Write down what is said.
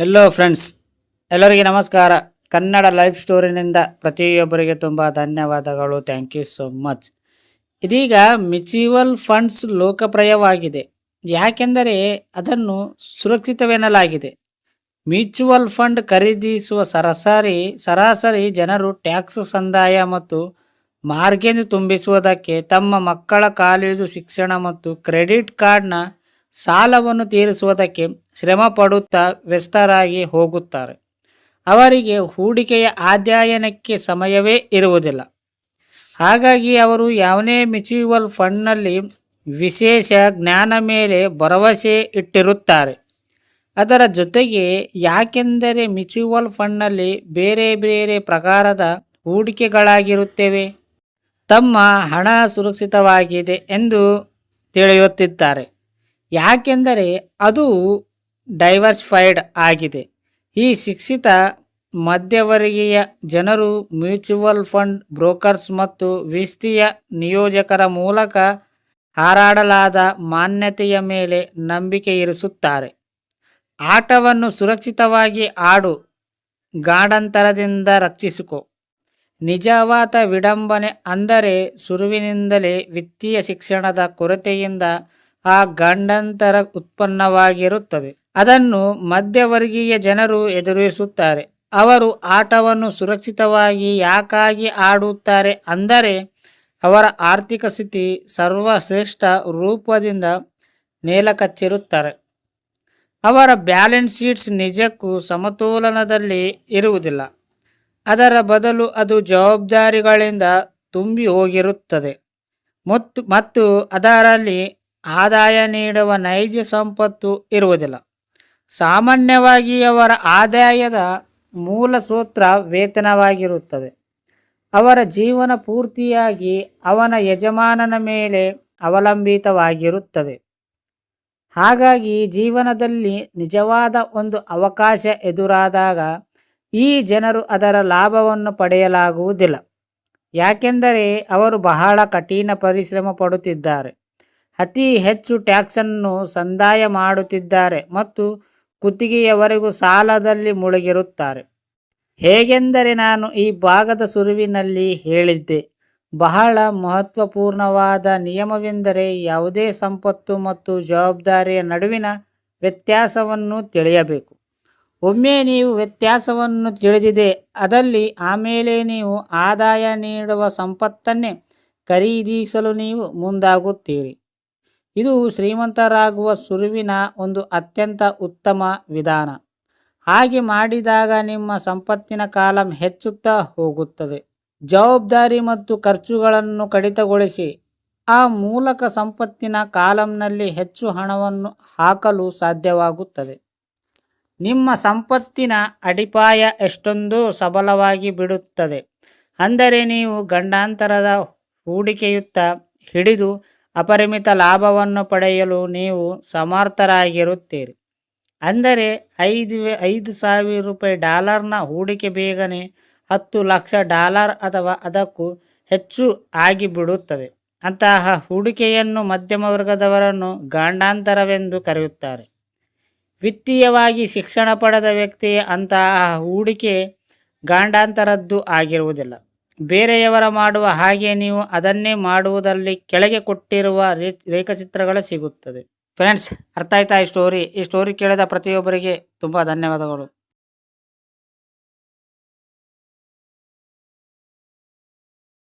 Hello friends ಎಲ್ಲರಿಗೆ ನಮಸ್ಕಾರ. Kannada life ಸ್ಟೋರಿನಿಂದ ಪ್ರತಿಯೊಬ್ಬರಿಗೆ ತುಂಬ ಧನ್ಯವಾದಗಳು. ಥ್ಯಾಂಕ್ ಯು ಸೋ ಮಚ್ ಇದೀಗ ಮ್ಯೂಚುವಲ್ ಫಂಡ್ಸ್ ಲೋಕಪ್ರಿಯವಾಗಿದೆ. ಯಾಕೆಂದರೆ ಅದನ್ನು ಸುರಕ್ಷಿತವೆನ್ನಲಾಗಿದೆ. ಮ್ಯೂಚುವಲ್ ಫಂಡ್ ಖರೀದಿಸುವ ಸರಾಸರಿ ಸರಾಸರಿ ಜನರು ಟ್ಯಾಕ್ಸ್ ಸಂದಾಯ ಮತ್ತು ಮಾರ್ಗೇಜ್ ತುಂಬಿಸುವುದಕ್ಕೆ ತಮ್ಮ ಮಕ್ಕಳ ಕಾಲೇಜು ಶಿಕ್ಷಣ ಮತ್ತು ಕ್ರೆಡಿಟ್ ಕಾರ್ಡ್ನ ಸಾಲವನ್ನು ತೀರಿಸುವುದಕ್ಕೆ ಶ್ರಮ ಪಡುತ್ತಾ ವ್ಯಸ್ತರಾಗಿ ಹೋಗುತ್ತಾರೆ. ಅವರಿಗೆ ಹೂಡಿಕೆಯ ಅಧ್ಯಯನಕ್ಕೆ ಸಮಯವೇ ಇರುವುದಿಲ್ಲ. ಹಾಗಾಗಿ ಅವರು ಯಾವುದೇ ಮ್ಯೂಚುವಲ್ ಫಂಡ್ನಲ್ಲಿ ವಿಶೇಷ ಜ್ಞಾನ ಮೇಲೆ ಭರವಸೆ ಇಟ್ಟಿರುತ್ತಾರೆ. ಅದರ ಜೊತೆಗೆ ಯಾಕೆಂದರೆ ಮ್ಯೂಚುವಲ್ ಫಂಡ್ನಲ್ಲಿ ಬೇರೆ ಬೇರೆ ಪ್ರಕಾರದ ಹೂಡಿಕೆಗಳಾಗಿರುತ್ತವೆ. ತಮ್ಮ ಹಣ ಸುರಕ್ಷಿತವಾಗಿದೆ ಎಂದು ತಿಳಿಯುತ್ತಿದ್ದಾರೆ. ಯಾಕೆಂದರೆ ಅದು ಡೈವರ್ಸಿಫೈಡ್ ಆಗಿದೆ. ಈ ಶಿಕ್ಷಿತ ಮಧ್ಯವರ್ಗೀಯ ಜನರು ಮ್ಯೂಚುವಲ್ ಫಂಡ್ ಬ್ರೋಕರ್ಸ್ ಮತ್ತು ವಿಸ್ತೀಯ ನಿಯೋಜಕರ ಮೂಲಕ ಹಾರಾಡಲಾದ ಮಾನ್ಯತೆಯ ಮೇಲೆ ನಂಬಿಕೆ ಇರಿಸುತ್ತಾರೆ. ಆಟವನ್ನು ಸುರಕ್ಷಿತವಾಗಿ ಆಡು, ಗಾಢಾಂತರದಿಂದ ರಕ್ಷಿಸಿಕೊ. ನಿಜವಾದ ವಿಡಂಬನೆ ಅಂದರೆ ಸುರುವಿನಿಂದಲೇ ವಿತ್ತೀಯ ಶಿಕ್ಷಣದ ಕೊರತೆಯಿಂದ ಆ ಗಂಡಂತರ ಉತ್ಪನ್ನವಾಗಿರುತ್ತದೆ. ಅದನ್ನು ಮಧ್ಯವರ್ಗೀಯ ಜನರು ಎದುರಿಸುತ್ತಾರೆ. ಅವರು ಆಟವನ್ನು ಸುರಕ್ಷಿತವಾಗಿ ಯಾಕಾಗಿ ಆಡುತ್ತಾರೆ ಅಂದರೆ, ಅವರ ಆರ್ಥಿಕ ಸ್ಥಿತಿ ಸರ್ವಶ್ರೇಷ್ಠ ರೂಪದಿಂದ ನೇಲಕಚ್ಚಿರುತ್ತಾರೆ ಅವರ ಬ್ಯಾಲೆನ್ಸ್ ಶೀಟ್ಸ್ ನಿಜಕ್ಕೂ ಸಮತೋಲನದಲ್ಲಿ ಇರುವುದಿಲ್ಲ. ಅದರ ಬದಲು ಅದು ಜವಾಬ್ದಾರಿಗಳಿಂದ ತುಂಬಿ ಹೋಗಿರುತ್ತದೆ. ಮತ್ತು ಮತ್ತು ಅದರಲ್ಲಿ ಆದಾಯ ನೀಡುವ ನೈಜ ಸಂಪತ್ತು ಇರುವುದಿಲ್ಲ. ಸಾಮಾನ್ಯವಾಗಿ ಅವರ ಆದಾಯದ ಮೂಲ ಸೂತ್ರ ವೇತನವಾಗಿರುತ್ತದೆ. ಅವರ ಜೀವನ ಪೂರ್ತಿಯಾಗಿ ಅವನ ಯಜಮಾನನ ಮೇಲೆ ಅವಲಂಬಿತವಾಗಿರುತ್ತದೆ. ಹಾಗಾಗಿ ಜೀವನದಲ್ಲಿ ನಿಜವಾದ ಒಂದು ಅವಕಾಶ ಎದುರಾದಾಗ ಈ ಜನರು ಅದರ ಲಾಭವನ್ನು ಪಡೆಯಲಾಗುವುದಿಲ್ಲ. ಯಾಕೆಂದರೆ ಅವರು ಬಹಳ ಕಠಿಣ ಪರಿಶ್ರಮ ಪಡುತ್ತಿದ್ದಾರೆ. ಅತಿ ಹೆಚ್ಚು ಟ್ಯಾಕ್ಸನ್ನು ಸಂದಾಯ ಮಾಡುತ್ತಿದ್ದಾರೆ ಮತ್ತು ಕುತ್ತಿಗೆಯವರೆಗೂ ಸಾಲದಲ್ಲಿ ಮುಳುಗಿರುತ್ತಾರೆ. ಹೇಗೆಂದರೆ ನಾನು ಈ ಭಾಗದ ಸುರುವಿನಲ್ಲಿ ಹೇಳಿದ್ದೆ, ಬಹಳ ಮಹತ್ವಪೂರ್ಣವಾದ ನಿಯಮವೆಂದರೆ ಯಾವುದೇ ಸಂಪತ್ತು ಮತ್ತು ಜವಾಬ್ದಾರಿಯ ನಡುವಿನ ವ್ಯತ್ಯಾಸವನ್ನು ತಿಳಿಯಬೇಕು. ಒಮ್ಮೆ ನೀವು ವ್ಯತ್ಯಾಸವನ್ನು ತಿಳಿದಿದೆ ಅದಲ್ಲಿ ಆಮೇಲೆ ನೀವು ಆದಾಯ ನೀಡುವ ಸಂಪತ್ತನ್ನೇ ಖರೀದಿಸಲು ನೀವು ಮುಂದಾಗುತ್ತೀರಿ. ಇದು ಶ್ರೀಮಂತರಾಗುವ ಸುರುವಿನ ಒಂದು ಅತ್ಯಂತ ಉತ್ತಮ ವಿಧಾನ. ಹಾಗೆ ಮಾಡಿದಾಗ ನಿಮ್ಮ ಸಂಪತ್ತಿನ ಕಾಲಂ ಹೆಚ್ಚುತ್ತಾ ಹೋಗುತ್ತದೆ. ಜವಾಬ್ದಾರಿ ಮತ್ತು ಖರ್ಚುಗಳನ್ನು ಕಡಿತಗೊಳಿಸಿ ಆ ಮೂಲಕ ಸಂಪತ್ತಿನ ಕಾಲಂನಲ್ಲಿ ಹೆಚ್ಚು ಹಣವನ್ನು ಹಾಕಲು ಸಾಧ್ಯವಾಗುತ್ತದೆ. ನಿಮ್ಮ ಸಂಪತ್ತಿನ ಅಡಿಪಾಯ ಎಷ್ಟೊಂದು ಸಬಲವಾಗಿ ಬಿಡುತ್ತದೆ. ಅಂದರೆ ನೀವು ಗಂಡಾಂತರದ ಹೂಡಿಕೆಯುತ್ತ ಹಿಡಿದು ಅಪರಿಮಿತ ಲಾಭವನ್ನು ಪಡೆಯಲು ನೀವು ಸಮರ್ಥರಾಗಿರುತ್ತೀರಿ. ಅಂದರೆ ಐದು ಐದು ಸಾವಿರ ರೂಪಾಯಿ ಡಾಲರ್ನ ಹೂಡಿಕೆ ಬೇಗನೆ ಹತ್ತು ಲಕ್ಷ ಡಾಲರ್ ಅಥವಾ ಅದಕ್ಕೂ ಹೆಚ್ಚು ಆಗಿಬಿಡುತ್ತದೆ. ಅಂತಹ ಹೂಡಿಕೆಯನ್ನು ಮಧ್ಯಮ ವರ್ಗದವರನ್ನು ಗಾಂಡಾಂತರವೆಂದು ಕರೆಯುತ್ತಾರೆ. ವಿತ್ತೀಯವಾಗಿ ಶಿಕ್ಷಣ ಪಡೆದ ವ್ಯಕ್ತಿಯ ಅಂತಹ ಹೂಡಿಕೆ ಗಾಂಡಾಂತರದ್ದು ಆಗಿರುವುದಿಲ್ಲ. ಬೇರೆಯವರ ಮಾಡುವ ಹಾಗೆ ನೀವು ಅದನ್ನೇ ಮಾಡುವುದರಲ್ಲಿ ಕೆಳಗೆ ಕೊಟ್ಟಿರುವ ರೇಖಾಚಿತ್ರಗಳು ಸಿಗುತ್ತದೆ. ಫ್ರೆಂಡ್ಸ್ ಅರ್ಥ ಆಯ್ತಾ ಈ ಸ್ಟೋರಿ ಈ ಸ್ಟೋರಿ ಕೇಳಿದ ಪ್ರತಿಯೊಬ್ಬರಿಗೆ ತುಂಬ ಧನ್ಯವಾದಗಳು.